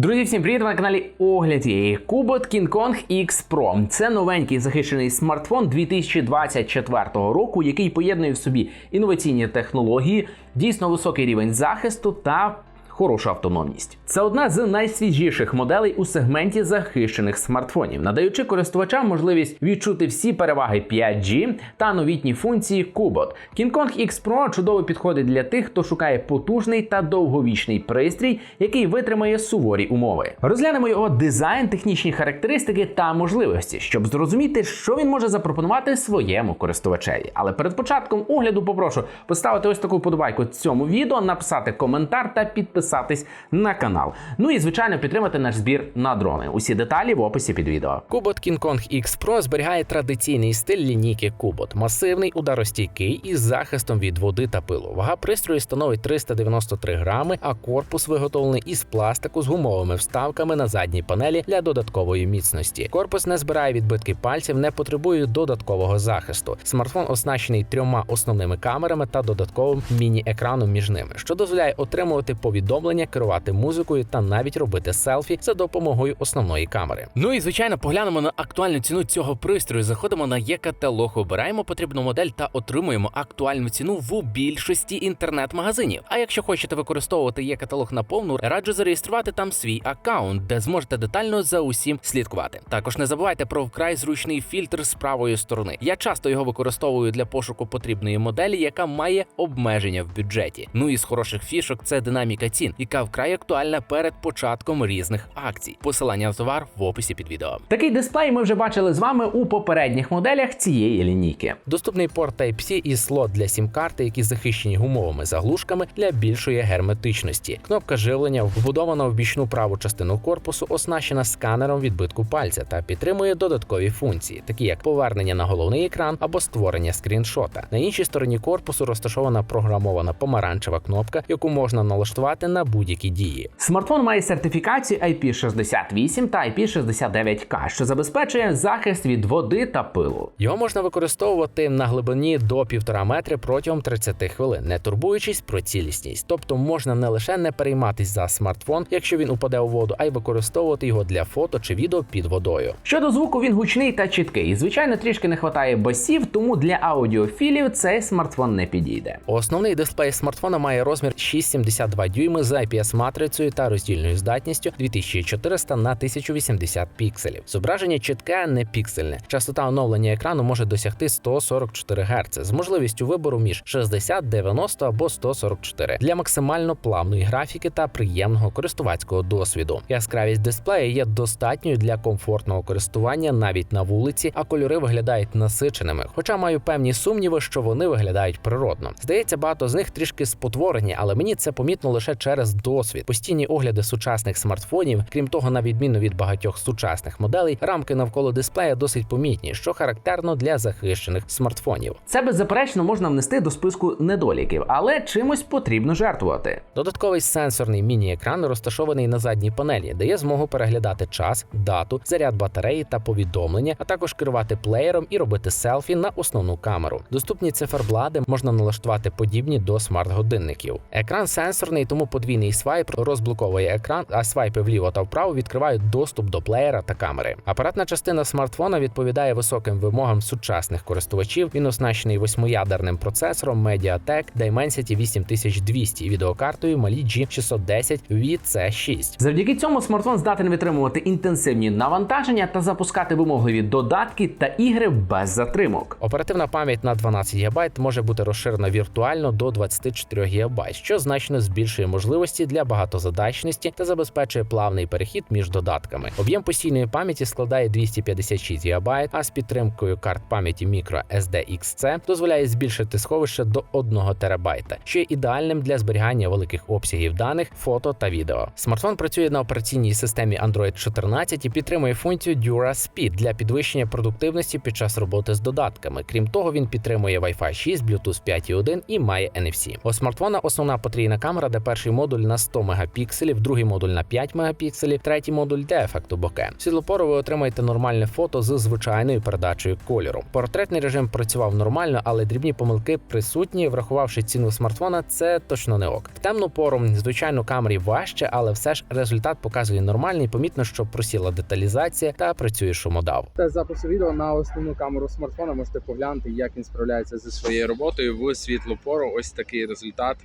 Друзі, всім привіт! Ви на каналі Огляд є Кубот King Kong X Pro. Це новенький захищений смартфон 2024 року, який поєднує в собі інноваційні технології, дійсно високий рівень захисту та хорошу автономність. Це одна з найсвіжіших моделей у сегменті захищених смартфонів, надаючи користувачам можливість відчути всі переваги 5G та новітні функції Кубот. Kong X Pro чудово підходить для тих, хто шукає потужний та довговічний пристрій, який витримає суворі умови. Розглянемо його дизайн, технічні характеристики та можливості, щоб зрозуміти, що він може запропонувати своєму користувачеві. Але перед початком огляду попрошу поставити ось таку подобайку цьому відео, написати коментар та підписатись на канал. Ну і звичайно підтримати наш збір на дрони. Усі деталі в описі під відео. Кубот King Kong X Pro зберігає традиційний стиль лінійки Кубот, масивний, ударостійкий із захистом від води та пилу. Вага пристрою становить 393 грами, а корпус виготовлений із пластику з гумовими вставками на задній панелі для додаткової міцності. Корпус не збирає відбитки пальців, не потребує додаткового захисту. Смартфон оснащений трьома основними камерами та додатковим міні-екраном між ними, що дозволяє отримувати повідомлення, керувати музикою та навіть робити селфі за допомогою основної камери. Ну і звичайно, поглянемо на актуальну ціну цього пристрою. Заходимо на є-каталог, обираємо потрібну модель та отримуємо актуальну ціну в більшості інтернет-магазинів. А якщо хочете використовувати є-каталог наповну, раджу зареєструвати там свій аккаунт, де зможете детально за усім слідкувати. Також не забувайте про вкрай зручний фільтр з правої сторони. Я часто його використовую для пошуку потрібної моделі, яка має обмеження в бюджеті. Ну і з хороших фішок це динаміка цін, яка вкрай актуальна перед початком різних акцій. Посилання на товар в описі під відео. Такий дисплей ми вже бачили з вами у попередніх моделях цієї лінійки. Доступний порт Type-C і слот для сім-карти, які захищені гумовими заглушками для більшої герметичності. Кнопка живлення вбудована в бічну праву частину корпусу, оснащена сканером відбитку пальця та підтримує додаткові функції, такі як повернення на головний екран або створення скріншота. На іншій стороні корпусу розташована програмована помаранчева кнопка, яку можна налаштувати на будь-які дії. Смартфон має сертифікацію IP68 та IP69K, що забезпечує захист від води та пилу. Його можна використовувати на глибині до 1,5 метри протягом 30 хвилин, не турбуючись про цілісність. Тобто можна не лише не перейматись за смартфон, якщо він упаде у воду, а й використовувати його для фото чи відео під водою. Щодо звуку, він гучний та чіткий. Звичайно, трішки не вистачає басів, тому для аудіофілів цей смартфон не підійде. Основний дисплей смартфона має розмір 6,72 дюйми з IPS-матрицею та роздільною здатністю 2400 на 1080 пікселів. Зображення чітке, не піксельне. Частота оновлення екрану може досягти 144 Гц з можливістю вибору між 60, 90 або 144 для максимально плавної графіки та приємного користувацького досвіду. Яскравість дисплея є достатньою для комфортного користування навіть на вулиці, а кольори виглядають насиченими. Хоча маю певні сумніви, що вони виглядають природно. Здається, багато з них трішки спотворені, але мені це помітно лише через досвід. Постійні огляди сучасних смартфонів, крім того, на відміну від багатьох сучасних моделей, рамки навколо дисплея досить помітні, що характерно для захищених смартфонів. Це беззаперечно можна внести до списку недоліків, але чимось потрібно жертвувати. Додатковий сенсорний міні-екран розташований на задній панелі, дає змогу переглядати час, дату, заряд батареї та повідомлення, а також керувати плеєром і робити селфі на основну камеру. Доступні циферблади можна налаштувати подібні до смарт-годинників. Екран сенсорний, тому подвійний свайп розблоковує екран, а свайпи вліво та вправо відкривають доступ до плеєра та камери. Апаратна частина смартфона відповідає високим вимогам сучасних користувачів. Він оснащений восьмиядерним процесором Mediatek Dimensity 8200 і відеокартою Mali G610 VC6. Завдяки цьому смартфон здатен витримувати інтенсивні навантаження та запускати вимогливі додатки та ігри без затримок. Оперативна пам'ять на 12 ГБ може бути розширена віртуально до 24 ГБ, що значно збільшує можливості для багатозадачності та забезпечує плавний перехід між додатками. Об'єм постійної пам'яті складає 256 ГБ, а з підтримкою карт пам'яті microSD XC дозволяє збільшити сховище до 1 ТБ, що є ідеальним для зберігання великих обсягів даних, фото та відео. Смартфон працює на операційній системі Android 14 і підтримує функцію Dura Speed для підвищення продуктивності під час роботи з додатками. Крім того, він підтримує Wi-Fi 6, Bluetooth 5.1 і має NFC. У смартфона основна потрійна камера, де перший модуль на 100 мегапікселів, другий модуль на 5 мегапікселів, третій модуль для ефекту боке. Світлопору ви отримаєте нормальне фото з звичайною передачею кольору. Портретний режим працював нормально, але дрібні помилки присутні. Врахувавши ціну смартфона, це точно не ок. В темну пору, звичайно, камері важче, але все ж результат показує нормальний. Помітно, що просіла деталізація та працює шумодав. Тест запису відео на основну камеру смартфона можете поглянути, як він справляється зі своєю роботою в світлу пору. Ось такий результат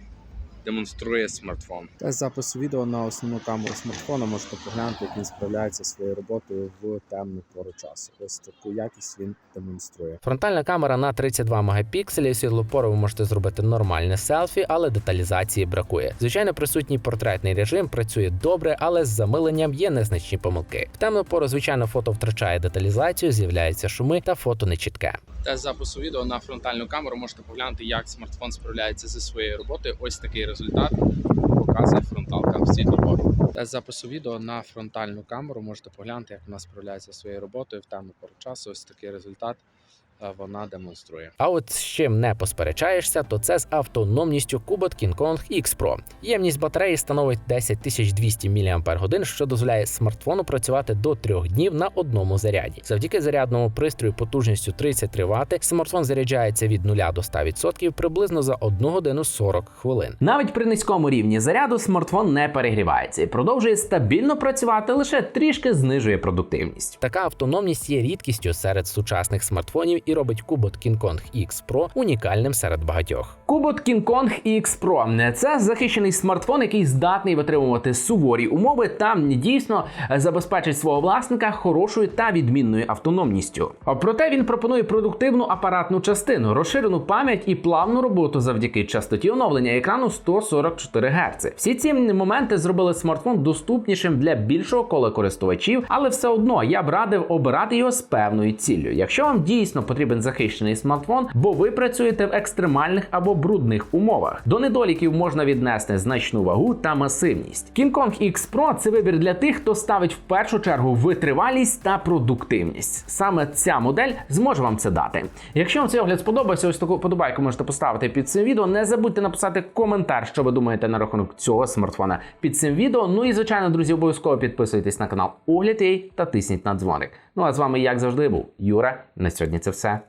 демонструє смартфон. Тест запису відео на основну камеру смартфона можете поглянути, як він справляється своєю роботою в темну пору часу. Ось таку якість він демонструє. Фронтальна камера на 32 мегапікселі. Світлопору ви можете зробити нормальне селфі, але деталізації бракує. Звичайно, присутній портретний режим працює добре, але з замиленням є незначні помилки. В темну пору, звичайно, фото втрачає деталізацію, з'являються шуми та фото нечітке. Тест запису відео на фронтальну камеру можете поглянути, як смартфон справляється зі своєю роботою. Ось такий результат показує фронталка в світлу пору. Тест запису відео на фронтальну камеру можете поглянути, як вона справляється своєю роботою в темну пору часу. Ось такий результат вона демонструє. А от з чим не посперечаєшся, то це з автономністю Kubot King Kong X Pro. Ємність батареї становить 10200 мАч, що дозволяє смартфону працювати до 3 днів на одному заряді. Завдяки зарядному пристрою потужністю 33 Вт смартфон заряджається від 0 до 100% приблизно за 1 годину 40 хвилин. Навіть при низькому рівні заряду смартфон не перегрівається і продовжує стабільно працювати, лише трішки знижує продуктивність. Така автономність є рідкістю серед сучасних смартфонів і робить Kubot King Kong X Pro унікальним серед багатьох. Kubot King Kong X Pro – це захищений смартфон, який здатний витримувати суворі умови та дійсно забезпечить свого власника хорошою та відмінною автономністю. Проте він пропонує продуктивну апаратну частину, розширену пам'ять і плавну роботу завдяки частоті оновлення екрану 144 Гц. Всі ці моменти зробили смартфон доступнішим для більшого кола користувачів, але все одно я б радив обирати його з певною ціллю. Якщо вам дійсно потрібен захищений смартфон, бо ви працюєте в екстремальних або брудних умовах. До недоліків можна віднести значну вагу та масивність. King Kong X Pro – це вибір для тих, хто ставить в першу чергу витривалість та продуктивність. Саме ця модель зможе вам це дати. Якщо вам цей огляд сподобався, ось таку подобайку можете поставити під цим відео. Не забудьте написати коментар, що ви думаєте на рахунок цього смартфона під цим відео. Ну і звичайно, друзі, обов'язково підписуйтесь на канал Огляд.ua та тисніть на дзвоник. Ну а з вами, як завжди, був Юра. На сьогодні це все.